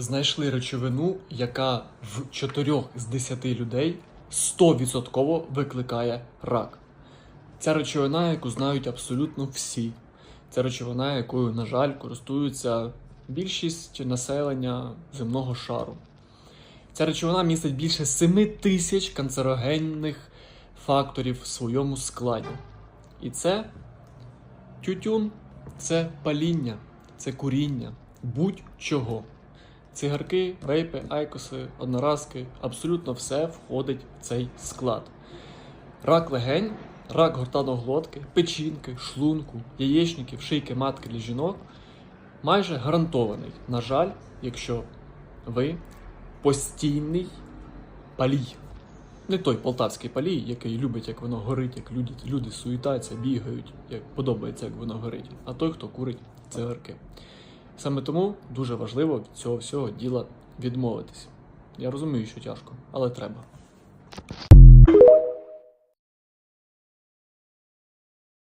Знайшли речовину, яка в 4 з 10 людей 100% викликає рак. Ця речовина, яку знають абсолютно всі. Це речовина, якою, на жаль, користуються більшість населення земного шару. Ця речовина містить більше 7 тисяч канцерогенних факторів в своєму складі. І це тютюн, це паління, це куріння, будь-чого. Цигарки, вейпи, айкоси, одноразки абсолютно все входить в цей склад. Рак легень, рак гортаної глотки, печінки, шлунку, яєчників, шийки матки для жінок майже гарантований. На жаль, якщо ви постійний палій. Не той полтавський палій, який любить, як воно горить, як люди, люди суетаються, бігають, як подобається, як воно горить, а той, хто курить цигарки. Саме тому дуже важливо від цього всього діла відмовитись. Я розумію, що тяжко, але треба.